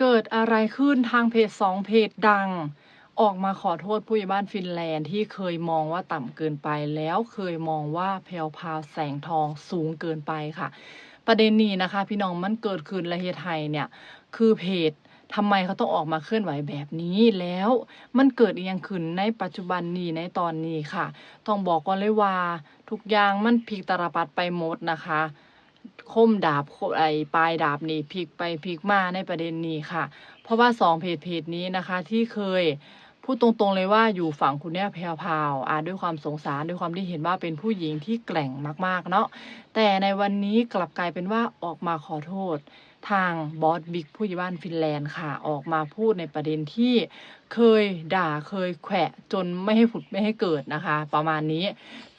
เกิดอะไรขึ้นทางเพจสองเพจดัง ออกมาขอโทษผู้ใหญ่บ้านฟินแลนด์ที่เคยมองว่าต่ำเกินไปแล้วเคยมองว่าแพลวพาแสงทองสูงเกินไปค่ะ ประเด็นนี้นะคะ พี่น้องมันเกิดขึ้นและเฮไทยเนี่ยคือเพจทำไมเขาต้องออกมาเคลื่อนไหวแบบนี้แล้วมันเกิดอย่างขึ้นในปัจจุบันนี้ในตอนนี้ค่ะ ต้องบอกก่อนเลยว่า ทุกอย่างมันพลิกตาลปัดไปหมดนะคะ คมดาบไอปลายดาบนี่พลิกไปพลิกมาในประเด็นนี้ค่ะ เพราะว่าสองเพจเพจนี้นะคะ ที่เคยพูดตรงๆเลยว่าอยู่ฝั่งคุณแม่แพรวพราวอาด้วยความสงสารด้วยความที่เห็นว่าเป็นผู้หญิงที่แกร่งมากๆเนาะแต่ในวันนี้กลับกลายเป็นว่าออกมาขอโทษ ทางบอสบิ๊กผู้ใหญ่บ้านฟินแลนด์ค่ะ ออกมาพูดในประเด็นที่เคยด่าเคยแขวะจนไม่ให้ผุดไม่ให้เกิดนะคะ ประมาณนี้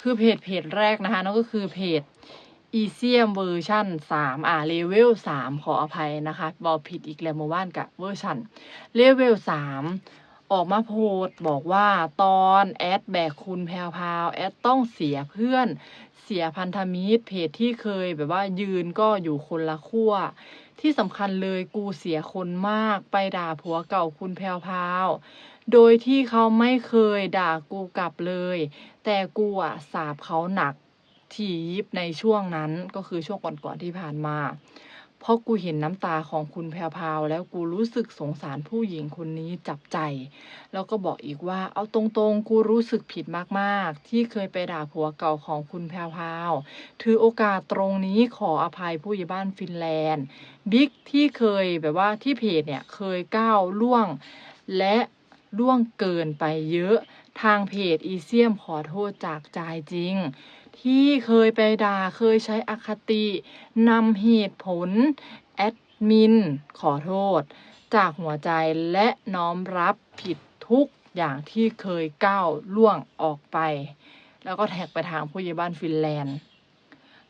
คือเพจเพจแรกนะคะนั่นก็คือเพจ อีเซียมเวอร์ชัน3อ่าเลเวล3ขออภัยนะคะบอกผิดอีกแล้วเมื่อวานกับเวอร์ชันเลเวล3ออกมาโพสบอกว่าตอนแอดแบกคุณแพรวพาวแอดต้องเสียเพื่อนเสียพันธมิตรเพจที่เคยแบบว่ายืนก็อยู่คนละขั้วที่สำคัญเลยกูเสียคนมากไปด่าผัวเก่าคุณแพรวพาวโดยที่เขาไม่เคยด่ากูกลับเลย แต่กูอะสาบเขาหนัก ที่ยิบในช่วงนั้นก็คือช่วงก่อนๆที่ผ่านมาเพราะกูเห็นน้ำตาของคุณแพรวพาวแล้วกูรู้สึกสงสารผู้หญิงคนนี้จับใจ แล้วก็บอกอีกว่า เอาตรงๆ กูรู้สึกผิดมากๆ ที่เคยไปด่าผัวเก่าของคุณแพรวพาว ถือโอกาสตรงนี้ขออภัยผู้ใหญ่บ้านฟินแลนด์บิ๊กที่เคยแบบว่าที่เพจเนี่ยเคยก้าวล่วง และล่วงเกินไปเยอะทางเพจอีเซียมขอโทษจากใจจริง ที่เคยไปด่าเคยใช้อคตินำเหตุผล แอดมิน ขอโทษ จากหัวใจและน้อมรับผิดทุกอย่างที่เคยก้าวล่วงออกไป แล้วก็แท็กไปทางผู้ใหญ่บ้านฟินแลนด์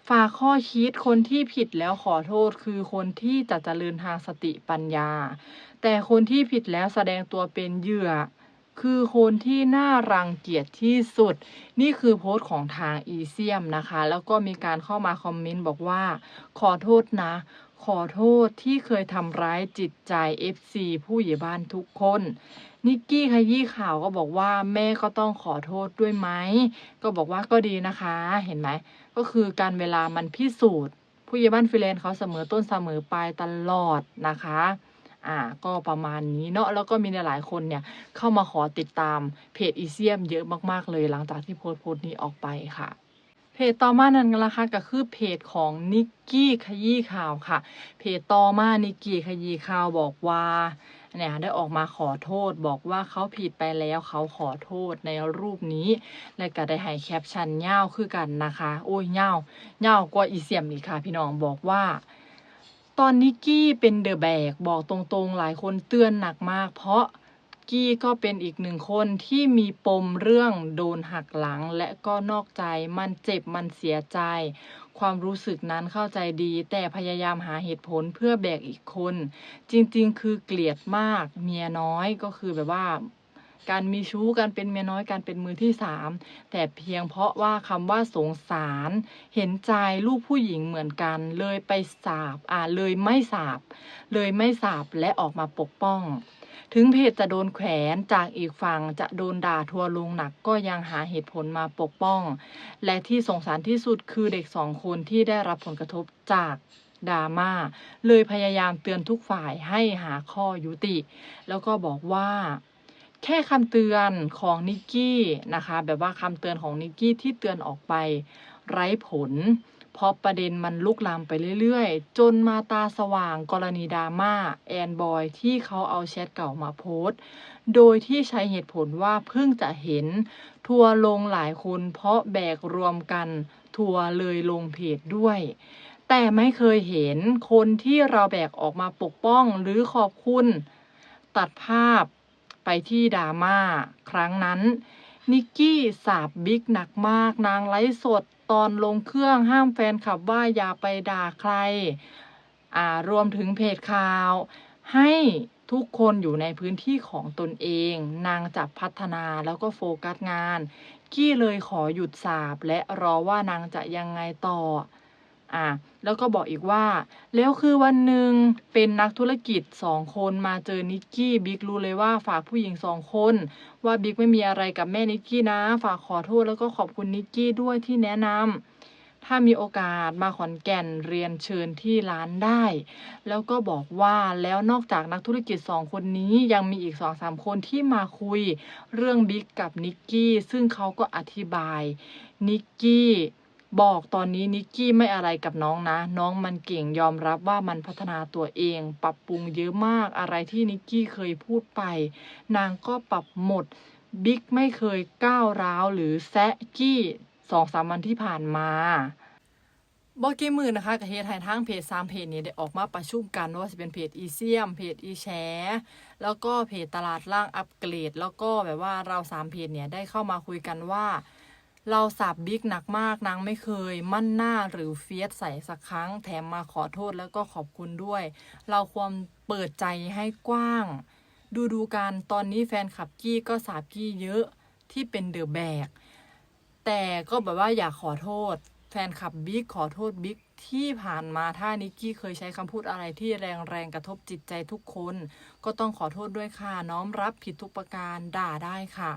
ฝากข้อคิดคนที่ผิดแล้วขอโทษคือคนที่จะเจริญทางสติปัญญา แต่คนที่ผิดแล้วแสดงตัวเป็นเหยื่อ คือคนที่น่ารังเกียจที่สุด นี่คือโพสต์ของทางอีเซียมนะคะ แล้วก็มีการเข้ามาคอมเมนต์บอกว่า ขอโทษนะ ขอโทษที่เคยทำร้ายจิตใจ FC ผู้ใหญ่บ้านทุกคนนิกกี้ขยี้ข่าวก็บอกว่าแม่ก็ต้องขอโทษด้วยไหม ก็บอกว่าก็ดีนะคะ เห็นไหม ก็คือการเวลามันพิสูจน์ ผู้ใหญ่บ้านฟิเลนเขาเสมอต้นเสมอปลายตลอดนะคะ อ่าก็ประมาณนี้เนาะแล้วก็มีหลายคนเนี่ยเข้ามาขอติดตามเพจอีเซียมเยอะมากๆเลยหลังจากที่โพสต์โพสต์นี้ออกไปค่ะเพจต่อมานั้นกันละค่ะก็คือเพจของนิกกี้ขยี้ข่าวค่ะ เพจต่อมานิกกี้ขยี้ข่าวบอกว่าเนี่ยได้ออกมาขอโทษบอกว่าเขาผิดไปแล้วเขาขอโทษในรูปนี้ และก็ได้ให้แคปชั่นเง่าวคือกันนะคะ โอ้ยเง่าวยากว่าอีเซียมอีกค่ะ พี่น้องบอกว่า ตอนนิกกี้เป็นเดอะแบกบอกตรงๆ หลายคนเตือนหนักมาก เพราะกี้ก็เป็นอีกหนึ่งคนที่มีปมเรื่องโดนหักหลังและก็นอกใจมันเจ็บมันเสียใจ ความรู้สึกนั้นเข้าใจดี แต่พยายามหาเหตุผลเพื่อแบกอีกคน จริงๆ คือเกลียดมากเมียน้อยก็คือแบบว่า การมีชู้การเป็นเมียน้อยการเป็นมือที่สามแต่เพียงเพราะว่าคำว่าสงสาร เห็นใจลูกผู้หญิงเหมือนกัน เลยไปสาบอ่าเลยไม่สาบ เลยไม่สาบและออกมาปกป้อง ถึงเพจจะโดนแขวนจากอีกฝั่งจะโดนด่าทัวลงหนักก็ยังหาเหตุผลมาปกป้อง และที่สงสารที่สุดคือเด็กสองคนที่ได้รับผลกระทบจากดราม่าเลยพยายามเตือนทุกฝ่ายให้หาข้อยุติ แล้วก็บอกว่า แค่คำเตือนของนิกกี้นะคะ แบบว่าคำเตือนของนิกกี้ที่เตือนออกไป ไร้ผล เพราะประเด็นมันลุกลามไปเรื่อยๆ จนมาตาสว่างกรณีดราม่าแอนบอยที่เขาเอาแชทเก่ามาโพสต์โดยที่ใช้เหตุผลว่าเพิ่งจะเห็น ทัวลงหลายคนเพราะแบกรวมกันทัวเลยลงเพจด้วย แต่ไม่เคยเห็นคนที่เราแบกออกมาปกป้องหรือขอบคุณ ตัดภาพ ไปที่ดราม่าครั้งนั้น นิกกี้สาบบิ๊กหนักมากนางไลฟ์สดตอนลงเครื่องห้ามแฟนคลับว่าอย่าไปด่าใคร อ่ารวมถึงเพจข่าว ให้ทุกคนอยู่ในพื้นที่ของตนเอง นางจะพัฒนาแล้วก็โฟกัสงาน กี้เลยขอหยุดสาบและรอว่านางจะยังไงต่อ อ่าแล้วก็บอกอีกว่า แล้วคือวันหนึ่งเป็นนักธุรกิจสองคนมาเจอนิกกี้บิ๊กรู้เลยว่าฝากผู้หญิงสองคน ว่าบิ๊กไม่มีอะไรกับแม่นิกกี้นะ ฝากขอโทษแล้วก็ขอบคุณนิกกี้ด้วยที่แนะนำถ้ามีโอกาสมาขอนแก่นเรียนเชิญที่ร้านได้ แล้วก็บอกว่าแล้วนอกจากนักธุรกิจสองคนนี้ยังมีอีกสองสามคนที่มาคุย เรื่องบิ๊กกับนิกกี้ซึ่งเขาก็อธิบายนิกกี้ บอกตอนนี้นิกกี้ไม่อะไรกับน้องนะ น้องมันเก่งยอมรับว่ามันพัฒนาตัวเอง ปรับปรุงเยอะมากอะไรที่นิกกี้เคยพูดไป นางก็ปรับหมดบิ๊กไม่เคยก้าวร้าวหรือแซะกี้สองสามวันที่ผ่านมาบอกกี่มือนะคะกับเฮดไทยทั้งเพจสามเพจนี้ได้ออกมาประชุมกันว่าจะเป็นเพจอีเซียม เพจอีแชร์แล้วก็เพจตลาดล่างอัปเกรด แล้วก็แบบว่าเราสามเพจเนี่ยได้เข้ามาคุยกันว่า เราสับบิ๊กหนักมากนางไม่เคย มั่นหน้าหรือเฟียสใส่สักครั้ง แถมมาขอโทษแล้วก็ขอบคุณด้วย เราควรเปิดใจให้กว้าง ดูดูการตอนนี้แฟนขับกี้ก็สาบกี้เยอะที่เป็นเดอะแบกแต่ก็แบบว่าอยากขอโทษ แฟนขับบิ๊กขอโทษบิ๊ก ที่ผ่านมาถ้านิกกี้เคยใช้คำพูดอะไรที่แรงแรงๆกระทบจิตใจทุกคน ก็ต้องขอโทษด้วยค่ะ น้อมรับผิดทุกประการด่าได้ค่ะ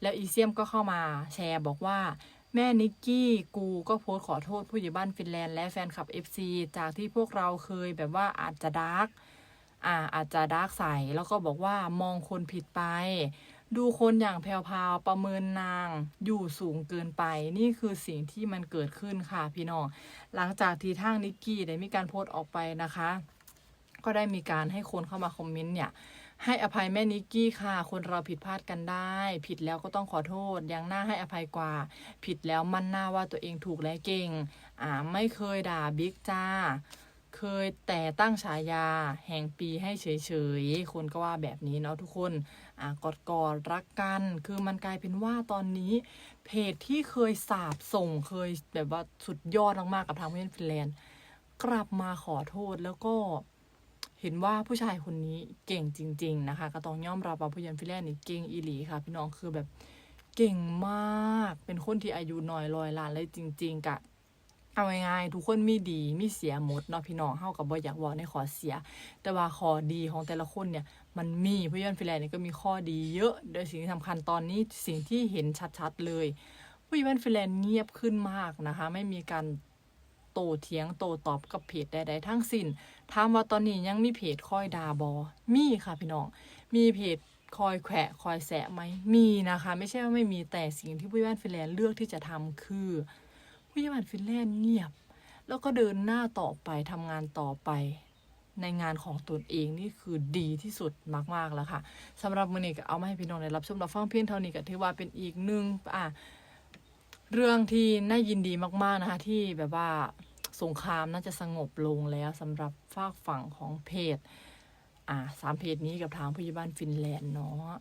แล้วอีเซียมก็เข้ามาแชร์บอกว่าแม่นิกกี้กูก็โพสขอโทษผู้ใหญ่บ้านฟินแลนด์และแฟนคลับ FC จากที่พวกเราเคยแบบว่าอาจจะดาร์กอ่าอาจจะดาร์กใสแล้วก็บอกว่ามองคนผิดไป ดูคนอย่างแพรวๆประเมินนางอยู่สูงเกินไป นี่คือสิ่งที่มันเกิดขึ้นค่ะพี่น้อง หลังจากที่ทางนิกกี้ได้มีการโพสต์ออกไปนะคะ ก็ได้มีการให้คนเข้ามาคอมเมนต์เนี่ยให้อภัยแม่นิกกี้ค่ะ คนเราผิดพลาดกันได้ ผิดแล้วก็ต้องขอโทษ ยังหน่าให้อภัยกว่า ผิดแล้วมั่นหน้าว่าตัวเองถูกและเก่ง อ่าไม่เคยด่าบิ๊กจ้า เคยแต่ตั้งฉายาแห่งปีให้เฉยๆ คนก็ว่าแบบนี้เนาะทุกคนอ่ากอดกอดรักกัน คือมันกลายเป็นว่าตอนนี้ เพจที่เคยสาบส่งเคยแบบว่าสุดยอดมากๆกับทางเพื่อนฟินแลนด์ กลับมาขอโทษแล้วก็เห็นว่าผู้ชายคนนี้เก่งจริง ๆ นะคะ ก็ต้องยอมรับว่าผู้ยันฟิแลนด์นี่เก่งอีหลีค่ะ พี่น้องคือแบบเก่งมาก เป็นคนที่อายุน้อยลอยล้านเลยจริง ๆกะ เอาง่ายๆทุกคนมีดีมีเสียหมดเนาะพี่น้องเฮากับบ่อยากเว่าในขอเสีย แต่ว่าข้อดีของแต่ละคนเนี่ยมันมีผู้ยันฟิแลนด์เนี่ยก็มีข้อดีเยอะ โดยสิ่งที่สำคัญตอนนี้สิ่งที่เห็นชัดๆเลยผู้ยันฟิแลนด์เงียบขึ้นมากนะคะ ไม่มีการโตเถียงโตตอบกับเพจใดๆทั้งสิ้นถามว่าตอนนี้ยังมีเพจคอยดาบอ มีค่ะพี่น้อง มีเพจคอยแขวะคอยแสะไหมมีนะคะ ไม่ใช่ว่าไม่มีแต่สิ่งที่ผู้ใหญ่บ้านฟิแลนด์เลือกที่จะทำคือ ผู้ใหญ่บ้านฟินแลนด์เงียบ แล้วก็เดินหน้าต่อไปทำงานต่อไป ในงานของตนเองนี่คือดีที่สุดมากๆแล้วค่ะสำหรับมือนี้ก็เอามาให้พี่น้องได้รับชมรับฟังเพียงเท่านี้ก็ถือว่าเป็นอีกหนึ่งอะเรื่องที่น่ายินดีมากๆนะคะที่แบบว่าสงครามน่าจะสงบลงแล้วสำหรับฝากฝั่งของเพจอ่าสามเพจนี้กับทางผู้ใหญ่บ้านฟินแลนด์เนาะ